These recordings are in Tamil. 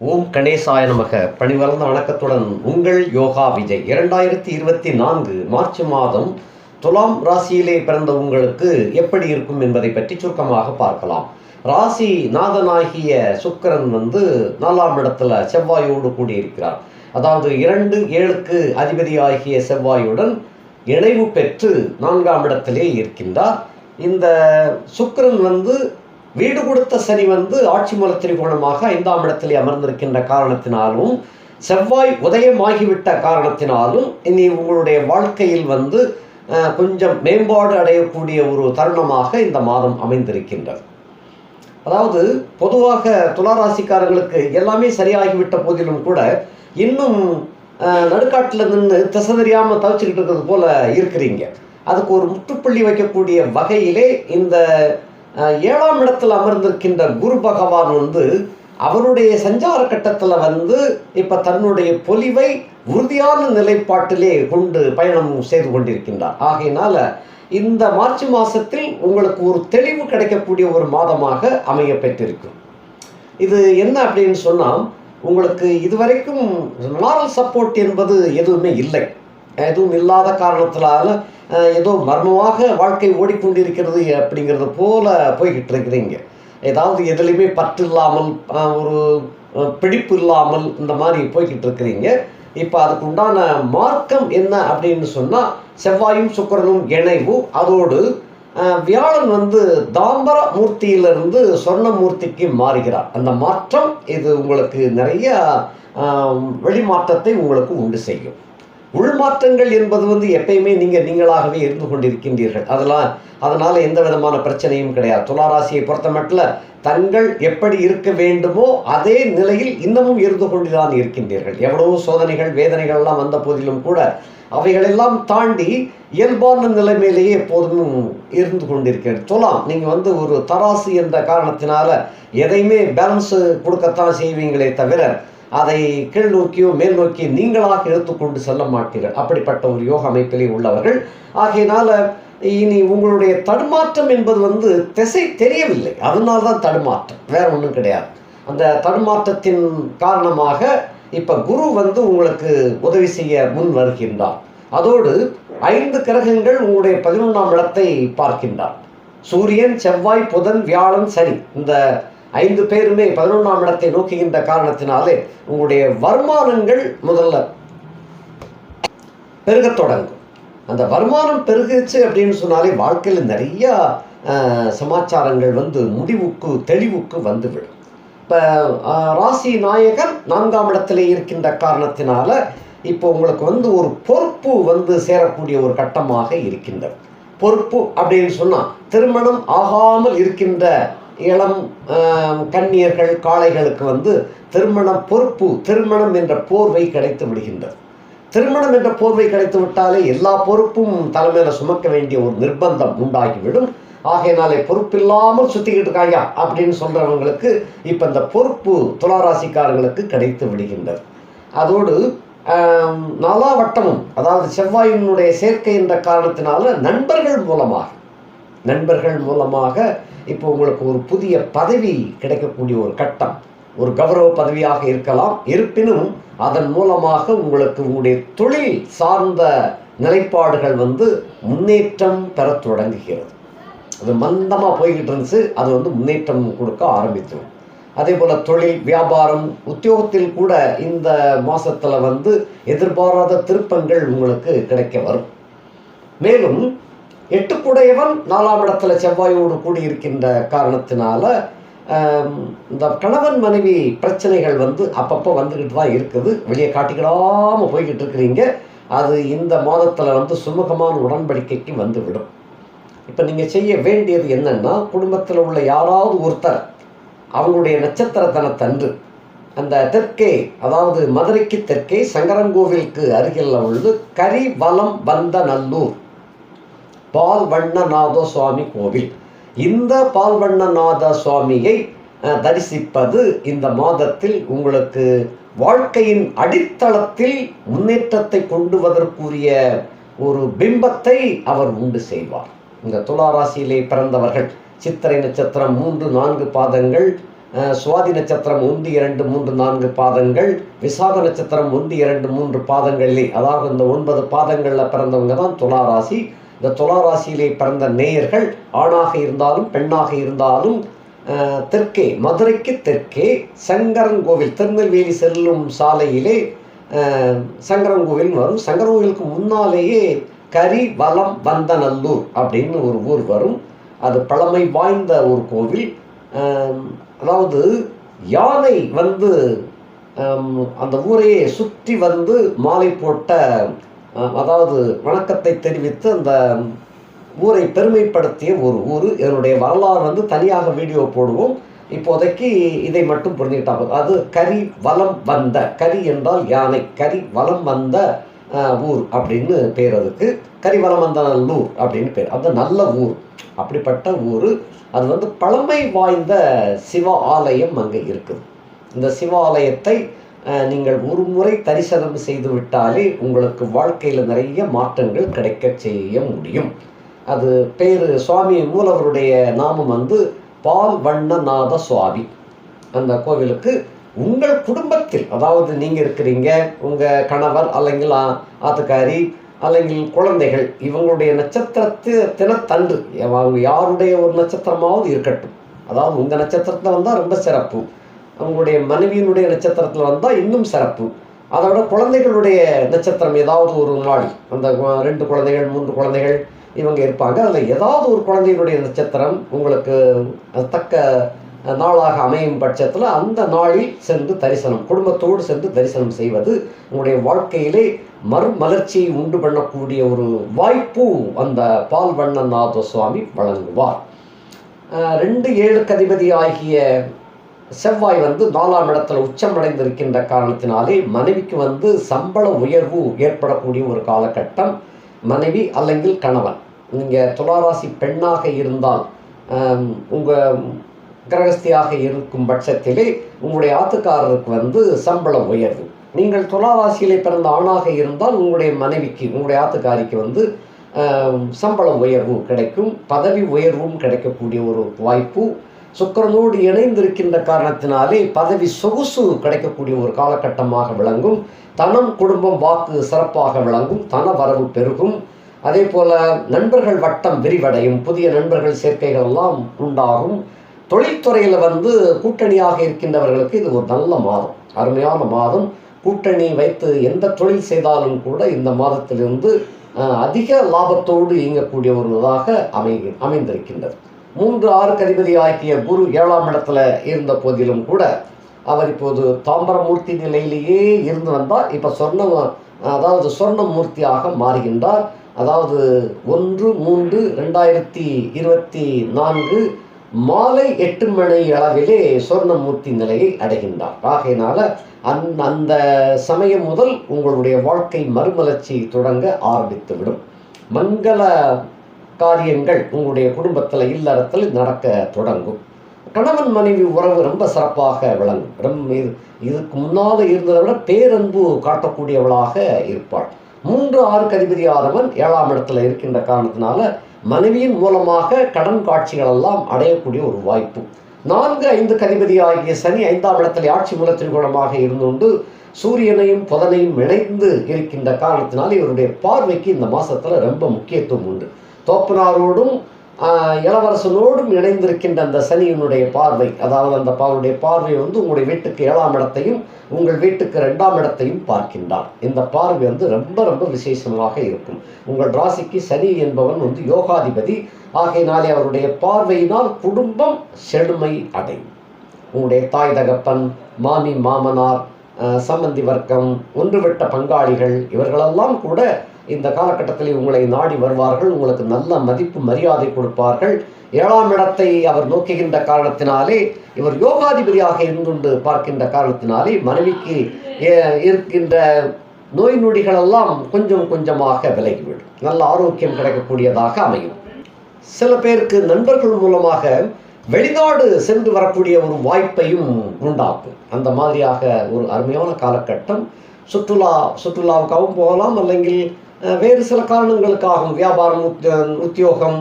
ஓம் கணேசாய நமக. பணிவளர்ந்த வணக்கத்துடன் உங்கள் யோகா விஜய். இரண்டாயிரத்தி இருபத்தி நான்கு மார்ச் மாதம் துலாம் ராசியிலே பிறந்த உங்களுக்கு எப்படி இருக்கும் என்பதை பற்றி சுருக்கமாக பார்க்கலாம். ராசி நாதனாகிய சுக்கரன் வந்து நாலாம் இடத்துல செவ்வாயோடு கூடியிருக்கிறார். அதாவது இரண்டு ஏழுக்கு அதிபதியாகிய செவ்வாயுடன் இணைவு பெற்று நான்காம் இடத்திலே இருக்கின்றார். இந்த சுக்கரன் வந்து வீடு கொடுத்த சனி வந்து ஆட்சி மூல திரிகோணமாக ஐந்தாம் இடத்திலே அமர்ந்திருக்கின்ற காரணத்தினாலும் செவ்வாய் உதயமாகிவிட்ட காரணத்தினாலும் இனி உங்களுடைய வாழ்க்கையில் வந்து கொஞ்சம் மேம்பாடு அடையக்கூடிய ஒரு தருணமாக இந்த மாதம் அமைந்திருக்கின்றது. அதாவது பொதுவாக துளாராசிக்காரர்களுக்கு எல்லாமே சரியாகிவிட்ட போதிலும் கூட இன்னும் நடுக்காட்டில் நின்று திசை தெரியாமல் தவிச்சுக்கிட்டு இருக்கிறது போல இருக்கிறீங்க. அதுக்கு ஒரு முற்றுப்புள்ளி வைக்கக்கூடிய வகையிலே இந்த ஏழாம் இடத்தில் அமர்ந்திருக்கின்ற குரு பகவான் வந்து அவருடைய சஞ்சார கட்டத்தில் வந்து இப்போ தன்னுடைய பொலிவை உறுதியான நிலைப்பாட்டிலே கொண்டு பயணம் செய்து கொண்டிருக்கின்றார். ஆகையினால இந்த மார்ச் மாதத்தில் உங்களுக்கு ஒரு தெளிவு கிடைக்கக்கூடிய ஒரு மாதமாக அமைய பெற்றிருக்கும் இது என்ன அப்படின்னு சொன்னால் உங்களுக்கு இதுவரைக்கும் மாரல் சப்போர்ட் என்பது எதுவுமே இல்லை. எதுவும் இல்லாத காரணத்தினால ஏதோ மர்மமாக வாழ்க்கை ஓடிக்கொண்டிருக்கிறது அப்படிங்கிறது போல போய்கிட்டு இருக்கிறீங்க ஏதாவது எதுலேயுமே பற்று இல்லாமல் ஒரு பிடிப்பு இல்லாமல் இந்த மாதிரி போய்கிட்டு இருக்கிறீங்க இப்போ அதுக்கு உண்டான மார்க்கம் என்ன அப்படின்னு சொன்னால் செவ்வாயும் சுக்கரனும் இணைவு. அதோடு வியாழன் வந்து தாம்பர மூர்த்தியிலிருந்து சொர்ண மூர்த்திக்கு மாறுகிறார். அந்த மாற்றம் இது உங்களுக்கு நிறைய வெளிமாற்றத்தை உங்களுக்கு உண்டு செய்யும். உள்மாற்றங்கள் என்பது வந்து எப்பயுமே நீங்கள் நீங்களாகவே இருந்து கொண்டிருக்கின்றீர்கள். அதெல்லாம் அதனால் எந்த விதமான பிரச்சனையும் கிடையாது. துளாராசியை பொறுத்த மட்டும் தங்கள் எப்படி இருக்க வேண்டுமோ அதே நிலையில் இன்னமும் இருந்து கொண்டுதான் இருக்கின்றீர்கள். எவ்வளவோ சோதனைகள் வேதனைகள் எல்லாம் வந்த போதிலும் கூட அவைகளெல்லாம் தாண்டி இயல்பான நிலைமையிலேயே எப்போதும் இருந்து கொண்டிருக்கிறது. துலாம் நீங்கள் வந்து ஒரு தராசு என்ற காரணத்தினால எதையுமே பேலன்ஸு கொடுக்கத்தான் செய்வீங்களே தவிர அதை கீழ் நோக்கியோ மேல் நோக்கி நீங்களாக எடுத்துக்கொண்டு செல்ல மாட்டீர்கள். அப்படிப்பட்ட ஒரு யோக அமைப்பிலே உள்ளவர்கள். ஆகையினால இனி உங்களுடைய தடுமாற்றம் என்பது வந்து திசை தெரியவில்லை. அதனால தான் தடுமாற்றம். வேற ஒன்றும் கிடையாது. அந்த தடுமாற்றத்தின் காரணமாக இப்போ குரு வந்து உங்களுக்கு உதவி செய்ய முன் வருகின்றார். அதோடு ஐந்து கிரகங்கள் உங்களுடைய பதினொன்றாம் இடத்தை பார்க்கின்றார். சூரியன் செவ்வாய் புதன் வியாழன் சனி. இந்த ஐந்து பேருமே பதினொன்றாம் இடத்தை நோக்குகின்ற காரணத்தினாலே உங்களுடைய வருமானங்கள் முதல்ல பெருகத் தொடங்கும். அந்த வருமானம் பெருகுச்சு அப்படின்னு சொன்னாலே வாழ்க்கையில் நிறைய சமாச்சாரங்கள் வந்து முடிவுக்கு தெளிவுக்கு வந்துவிடும். இப்போ ராசி நாயகர் நான்காம் இடத்துல இருக்கின்ற காரணத்தினால இப்போ உங்களுக்கு வந்து ஒரு பொறுப்பு வந்து சேரக்கூடிய ஒரு கட்டமாக இருக்கின்றது. பொறுப்பு அப்படின்னு சொன்னால் திருமணம் ஆகாமல் இருக்கின்ற இளம் கன்னியர்கள் காளைகளுக்கு வந்து திருமணம் பொறுப்பு திருமணம் என்ற போர்வை கிடைத்து விடுகின்றது. திருமணம் என்ற போர்வை கிடைத்து விட்டாலே எல்லா பொறுப்பும் தலைமையில சுமக்க வேண்டிய ஒரு நிர்பந்தம் உண்டாகிவிடும். ஆகையினாலே பொறுப்பில்லாமல் சுத்திக்கிட்டு இருக்காங்க அப்படின்னு சொல்றவங்களுக்கு இப்போ இந்த பொறுப்பு துளாராசிக்காரர்களுக்கு கிடைத்து விடுகின்றது. அதோடு ஆம், நாலாவட்டமும் அதாவது செவ்வாயினுடைய சேர்க்கை என்ற காரணத்தினால நண்பர்கள் மூலமாக நண்பர்கள் மூலமாக இப்போ உங்களுக்கு ஒரு புதிய பதவி கிடைக்கக்கூடிய ஒரு கட்டம் ஒரு கௌரவ பதவியாக இருக்கலாம். இருப்பினும் அதன் மூலமாக உங்களுக்கு உங்களுடைய தொழில் சார்ந்த நிலைப்பாடுகள் வந்து முன்னேற்றம் பெற தொடங்குகிறது. அது மந்தமாக போய்கிட்டு இருந்துச்சு அது வந்து முன்னேற்றம் கொடுக்க ஆரம்பித்தோம் அதே போல் தொழில் வியாபாரம் உத்தியோகத்தில் கூட இந்த மாதத்தில் வந்து எதிர்பாராத திருப்பங்கள் உங்களுக்கு கிடைக்க வரும். மேலும் எட்டுக்குடையவன் நாலாம் இடத்துல செவ்வாயோடு கூடி இருக்கின்ற காரணத்தினால இந்த கணவன் மனைவி பிரச்சனைகள் வந்து அப்பப்போ வந்துக்கிட்டு தான் இருக்குது. வெளியே காட்டிக்கிடாமல் போய்கிட்டு இருக்கிறீங்க. அது இந்த மாதத்தில் வந்து சுமூகமான உடன்படிக்கைக்கு வந்துவிடும். இப்போ நீங்கள் செய்ய வேண்டியது என்னென்னா குடும்பத்தில் உள்ள யாராவது ஒருத்தர் அவங்களுடைய நட்சத்திர தினத்தன்று அந்த தெற்கே அதாவது மதுரைக்கு தெற்கே சங்கரங்கோவிலுக்கு அருகில் உள்ளது கரிவலம் வந்த நல்லூர் பால் வண்ணநாத சுவாமி கோவில். இந்த பால் வண்ணநாத சுவாமியை தரிசிப்பது இந்த மாதத்தில் உங்களுக்கு வாழ்க்கையின் அடித்தளத்தில் முன்னேற்றத்தை கொண்டுவதற்குரிய ஒரு பிம்பத்தை அவர் உண்டு செய்வார். இந்த துளாராசியிலே பிறந்தவர்கள் சித்திரை நட்சத்திரம் மூன்று நான்கு பாதங்கள் சுவாதி நட்சத்திரம் ஒன்று இரண்டு மூன்று நான்கு பாதங்கள் விசாக நட்சத்திரம் ஒன்று இரண்டு மூன்று பாதங்களிலே. அதாவது இந்த ஒன்பது பாதங்களில் பிறந்தவங்க தான் துளாராசி இந்த துலா ராசியிலே பிறந்த நேயர்கள் ஆணாக இருந்தாலும் பெண்ணாக இருந்தாலும் தெற்கே மதுரைக்கு தெற்கே சங்கரன்கோவில் திருநெல்வேலி செல்லும் சாலையிலே சங்கரங்கோவில் சங்கரன்கோவில் வரும். சங்கரன்கோவிலுக்கு முன்னாலேயே கரி வலம் வந்தநல்லூர் அப்படின்னு ஒரு ஊர் வரும். அது பழமை வாய்ந்த ஒரு கோவில். அதாவது யானை வந்து அந்த ஊரையே சுற்றி வந்து மாலை போட்ட அதாவது வணக்கத்தை தெரிவித்து அந்த ஊரை பெருமைப்படுத்திய ஒரு ஊர். இதனுடைய வரலாறு வந்து தனியாக வீடியோ போடுவோம். இப்போதைக்கு இதை மட்டும் புரிஞ்சுக்கிட்டா அது கரி வலம் வந்த கரி என்றால் யானை கரி வலம் வந்த ஊர் அப்படின்னு பேர் அதுக்கு. கரி வலம் வந்த நல்லூர் அப்படின்னு பேர். அது நல்ல ஊர் அப்படிப்பட்ட ஊர். அது வந்து பழமை வாய்ந்த சிவ ஆலயம் அங்கே இருக்குது. இந்த சிவாலயத்தை நீங்கள் ஒரு முறை தரிசனம் செய்து விட்டாலே உங்களுக்கு வாழ்க்கையில் நிறைய மாற்றங்கள் கிடைக்க செய்ய முடியும். அது பேர் சுவாமி மூலவருடைய நாமம் வந்து பால் வண்ணநாத சுவாமி அந்த கோவிலுக்கு உங்கள் குடும்பத்தில் அதாவது நீங்கள் இருக்கிறீங்க உங்கள் கணவர் அல்லங்கில் ஆத்துக்காரி அல்லங்கில் குழந்தைகள் இவங்களுடைய நட்சத்திரத்து தினத்தன்று அவங்க யாருடைய ஒரு நட்சத்திரமாவது இருக்கட்டும். அதாவது உங்கள் நட்சத்திரத்தில் வந்தால் ரொம்ப சிறப்பு. உங்களுடைய மனைவியினுடைய நட்சத்திரத்தில் வந்தால் இன்னும் சிறப்பு. அதோட குழந்தைகளுடைய நட்சத்திரம் ஏதாவது ஒரு நாள் அந்த ரெண்டு குழந்தைகள் மூன்று குழந்தைகள் இவங்க இருப்பாங்க. அதில் ஏதாவது ஒரு குழந்தையினுடைய நட்சத்திரம் உங்களுக்கு தக்க நாளாக அமையும் பட்சத்தில் அந்த நாளில் சென்று தரிசனம் குடும்பத்தோடு சென்று தரிசனம் செய்வது உங்களுடைய வாழ்க்கையிலே மறுமலர்ச்சியை உண்டு பண்ணக்கூடிய ஒரு வாய்ப்பு அந்த பால் வண்ணநாத சுவாமி வழங்குவார் ரெண்டு ஏழு கதிபதி ஆகிய செவ்வாய் வந்து நாலாம் இடத்துல உச்சமடைந்திருக்கின்ற காரணத்தினாலே மனைவிக்கு வந்து சம்பள உயர்வு ஏற்படக்கூடிய ஒரு காலகட்டம். மனைவி அல்லங்கில் கணவன். நீங்கள் துளாராசி பெண்ணாக இருந்தால் உங்கள் கிரகஸ்தியாக இருக்கும் பட்சத்திலே உங்களுடைய ஆத்துக்காரருக்கு வந்து சம்பள உயர்வு. நீங்கள் துளாராசியிலே பிறந்த ஆணாக இருந்தால் உங்களுடைய மனைவிக்கு உங்களுடைய ஆத்துக்காரிக்கு வந்து சம்பளம் சம்பள உயர்வு கிடைக்கும். பதவி உயர்வும் கிடைக்கக்கூடிய ஒரு வாய்ப்பு. சுக்கிரனோடு இணைந்திருக்கின்ற காரணத்தினாலே பதவி சொகுசு கிடைக்கக்கூடிய ஒரு காலகட்டமாக விளங்கும். தனம் குடும்பம் வாக்கு சிறப்பாக விளங்கும். தன வரவு பெருகும். அதே போல நண்பர்கள் வட்டம் விரிவடையும். புதிய நண்பர்கள் சேர்க்கைகள் எல்லாம் உண்டாகும். தொழில்துறையில் வந்து கூட்டணியாக இருக்கின்றவர்களுக்கு இது ஒரு நல்ல மாதம். அருமையான மாதம். கூட்டணி வைத்து எந்த தொழில் செய்தாலும் கூட இந்த மாதத்திலிருந்து அதிக லாபத்தோடு இயங்கக்கூடிய ஒரு இதாக அமை அமைந்திருக்கின்றது. மூன்று ஆறு அதிபதி ஆகிய குரு ஏழாம் இடத்துல இருந்த போதிலும் கூட அவர் இப்போது தாம்பரமூர்த்தி நிலையிலேயே இருந்து வந்தார். இப்போ சொர்ண அதாவது சொர்ணமூர்த்தியாக மாறுகின்றார். அதாவது ஒன்று மூன்று ரெண்டாயிரத்தி இருபத்தி நான்கு மாலை எட்டு மணி அளவிலே சொர்ணமூர்த்தி நிலையை அடைகின்றார். ஆகையினால அந் அந்த சமயம் முதல் உங்களுடைய வாழ்க்கை மறுமலர்ச்சி தொடங்க ஆரம்பித்துவிடும். மங்கள காரியங்கள் உங்களுடைய குடும்பத்தில் இல்லறத்தில் நடக்க தொடங்கும். கணவன் மனைவி உறவு ரொம்ப சிறப்பாக விளங்கும். ரொம்ப இது இதுக்கு முன்னால் இருந்ததை விட பேரன்பு காட்டக்கூடியவளாக இருப்பாள். மூன்று ஆறுக்கு அதிபதியானவன் ஏழாம் இடத்துல இருக்கின்ற காரணத்தினால மனைவியின் மூலமாக கடன் காட்சிகள் எல்லாம் அடையக்கூடிய ஒரு வாய்ப்பு. நான்கு ஐந்து கதிபதி ஆகிய சனி ஐந்தாம் இடத்தில் ஆட்சி மூல திரிகோணமாக இருந்துண்டு சூரியனையும் புதனையும் இணைந்து இருக்கின்ற காரணத்தினால் இவருடைய பார்வைக்கு இந்த மாசத்துல ரொம்ப முக்கியத்துவம் உண்டு. தோப்பனாரோடும் இளவரசனோடும் இணைந்திருக்கின்ற அந்த சனியினுடைய பார்வை. அதாவது அந்த அவருடைய பார்வை வந்து உங்களுடைய வீட்டுக்கு ஏழாம் இடத்தையும் உங்கள் வீட்டுக்கு ரெண்டாம் இடத்தையும் பார்க்கின்றார். இந்த பார்வை வந்து ரொம்ப ரொம்ப விசேஷமாக இருக்கும். உங்கள் ராசிக்கு சனி என்பவன் வந்து யோகாதிபதி. ஆகையினாலே அவருடைய பார்வையினால் குடும்பம் செழுமை அடையும். உங்களுடைய தாய் தகப்பன் மாமி மாமனார் சம்பந்தி வர்க்கம் ஒன்றுவிட்ட பங்காளிகள் இவர்களெல்லாம் கூட இந்த காலகட்டத்தில் உங்களை நாடி வருவார்கள் உங்களுக்கு நல்ல மதிப்பு மரியாதை கொடுப்பார்கள். ஏழாம் இடத்தை அவர் நோக்குகின்ற காரணத்தினாலே இவர் யோகாதிபதியாக இருந்துண்டு பார்க்கின்ற காரணத்தினாலே மனைவிக்கு இருக்கின்ற நோய் நொடிகளெல்லாம் கொஞ்சம் கொஞ்சமாக விலகிவிடும். நல்ல ஆரோக்கியம் கிடைக்கக்கூடியதாக அமையும். சில பேருக்கு நண்பர்கள் மூலமாக வெளிநாடு சென்று வரக்கூடிய ஒரு வாய்ப்பையும் உண்டாக்கும். அந்த மாதிரியாக ஒரு அருமையான காலகட்டம். சுற்றுலா சுற்றுலாவுக்காகவும் போகலாம் அல்லங்கில் வேறு சில காரணங்களுக்காகவும் வியாபாரம் உத்தியோகம்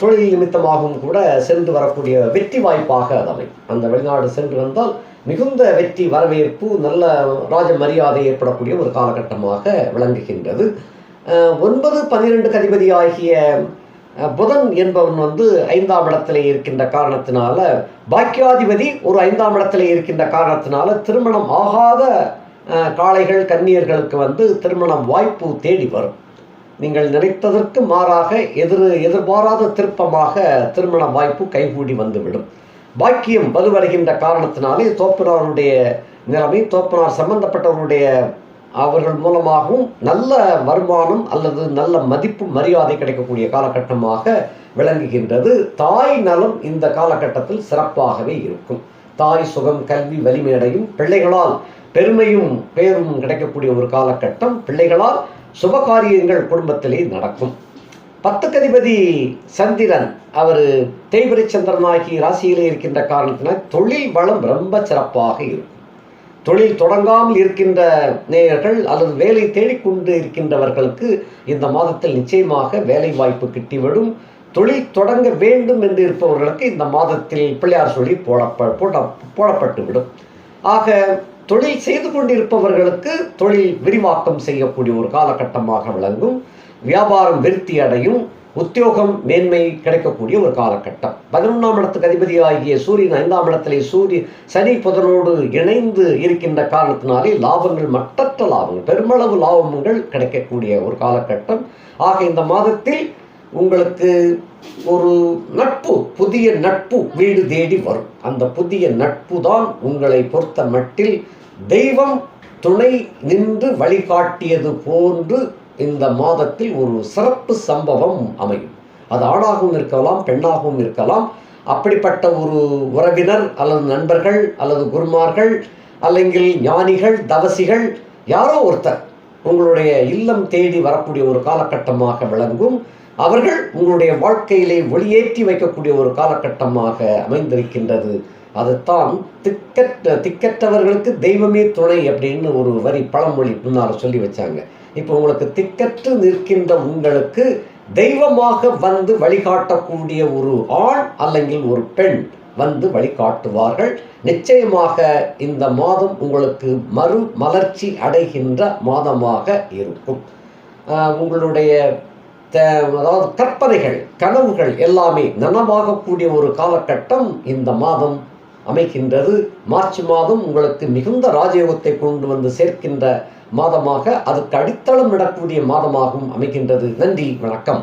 தொழில் நிமித்தமாகவும் கூட சென்று வரக்கூடிய வெற்றி வாய்ப்பாக அது அமையும். அந்த வெளிநாடு சென்று வந்தால் மிகுந்த வெற்றி வரவேற்பு நல்ல ராஜ மரியாதை ஏற்படக்கூடிய ஒரு காலகட்டமாக விளங்குகின்றது. ஒன்பது பனிரெண்டு அதிபதி ஆகிய புதன் என்பவன் வந்து ஐந்தாம் இடத்திலே இருக்கின்ற காரணத்தினால பாக்கியாதிபதி ஒரு ஐந்தாம் இடத்திலே இருக்கின்ற காரணத்தினால திருமணம் ஆகாத காளைகள் கன்னியர்களுக்கு வந்து திருமணம் வாய்ப்பு தேடி வரும். நீங்கள் நினைத்ததற்கு மாறாக எதிர் எதிர்பாராத திருப்பமாக திருமண வாய்ப்பு கைகூடி வந்துவிடும். பாக்கியம் வலுவடைகின்ற காரணத்தினாலே தோப்பனாருடைய நிலைமை தோப்பனார் சம்பந்தப்பட்டவருடைய அவர்கள் மூலமாகவும் நல்ல வருமானம் அல்லது நல்ல மதிப்பு மரியாதை கிடைக்கக்கூடிய காலகட்டமாக விளங்குகின்றது. தாய் நலம் இந்த காலகட்டத்தில் சிறப்பாகவே இருக்கும். தாய் சுகம் கல்வி வலிமையடையும் பிள்ளைகளால் பெருமையும் பேரும் கிடைக்கக்கூடிய ஒரு காலகட்டம் பிள்ளைகளால் சுபகாரியங்கள் குடும்பத்திலே நடக்கும். பத்துக்கதிபதி சந்திரன் அவர் தேய்பிரை சந்திரனாகி ராசியிலே இருக்கின்ற காரணத்தினால் தொழில் வளம் ரொம்ப சிறப்பாக இருக்கும். தொழில் தொடங்காமல் இருக்கின்ற நேயர்கள் அல்லது வேலை தேடிக்கொண்டு இருக்கின்றவர்களுக்கு இந்த மாதத்தில் நிச்சயமாக வேலை வாய்ப்பு கிட்டிவிடும். தொழில் தொடங்க வேண்டும் என்று இருப்பவர்களுக்கு இந்த மாதத்தில் பிள்ளையார் சொல்லி போடப்ப போட போடப்பட்டு விடும் ஆக தொழில் செய்து கொண்டிருப்பவர்களுக்கு தொழில் விரிவாக்கம் செய்யக்கூடிய ஒரு காலகட்டமாக விளங்கும். வியாபாரம் விருத்தி அடையும். உத்தியோகம் மேன்மை கிடைக்கக்கூடிய ஒரு காலகட்டம். பதினொன்றாம் இடத்துக்கு அதிபதி ஆகிய சூரியன் ஐந்தாம் இடத்திலே சூரிய சனி புதனோடு இணைந்து இருக்கின்ற காரணத்தினாலே லாபங்கள் மட்டற்ற லாபங்கள் பெருமளவு லாபங்கள் கிடைக்கக்கூடிய ஒரு காலகட்டம். ஆக இந்த மாதத்தில் உங்களுக்கு ஒரு நட்பு புதிய நட்பு வீடு தேடி வரும். அந்த புதிய நட்பு தான் உங்களை பொறுத்த மட்டில் தெய்வம் துணை நின்று வழிகாட்டியது போன்று இந்த மாதத்தில் ஒரு சிறப்பு சம்பவம் அமையும். அது ஆணாகவும் இருக்கலாம் பெண்ணாகவும் இருக்கலாம். அப்படிப்பட்ட ஒரு உறவினர் அல்லது நண்பர்கள் அல்லது குருமார்கள் அல்லங்கில் ஞானிகள் தவசிகள் யாரோ ஒருத்தர் உங்களுடைய இல்லம் தேடி வரக்கூடிய ஒரு காலகட்டமாக விளங்கும். அவர்கள் உங்களுடைய வாழ்க்கையிலே ஒளியேற்றி வைக்கக்கூடிய ஒரு காலகட்டமாக அமைந்திருக்கின்றது. அதுதான் திக்கற்ற திக்கற்றவர்களுக்கு தெய்வமே துணை அப்படின்னு ஒரு வரி பழமொழி முன்னால் சொல்லி வச்சாங்க. இப்போ உங்களுக்கு திக்கற்று நிற்கின்ற உங்களுக்கு தெய்வமாக வந்து வழிகாட்டக்கூடிய ஒரு ஆண் அல்லங்கில் ஒரு பெண் வந்து வழிகாட்டுவார்கள். நிச்சயமாக இந்த மாதம் உங்களுக்கு மறு மலர்ச்சி அடைகின்ற மாதமாக இருக்கும். உங்களுடைய அதாவது கற்பனைகள் கனவுகள் எல்லாமே நனவாகக்கூடிய ஒரு காலகட்டம் இந்த மாதம் அமைகின்றது. மார்ச் மாதம் உங்களுக்கு மிகுந்த ராஜயோகத்தை கொண்டு வந்து சேர்க்கின்ற மாதமாக அதுக்கு அடித்தளம் இடக்கூடிய மாதமாகவும் அமைகின்றது. நன்றி வணக்கம்.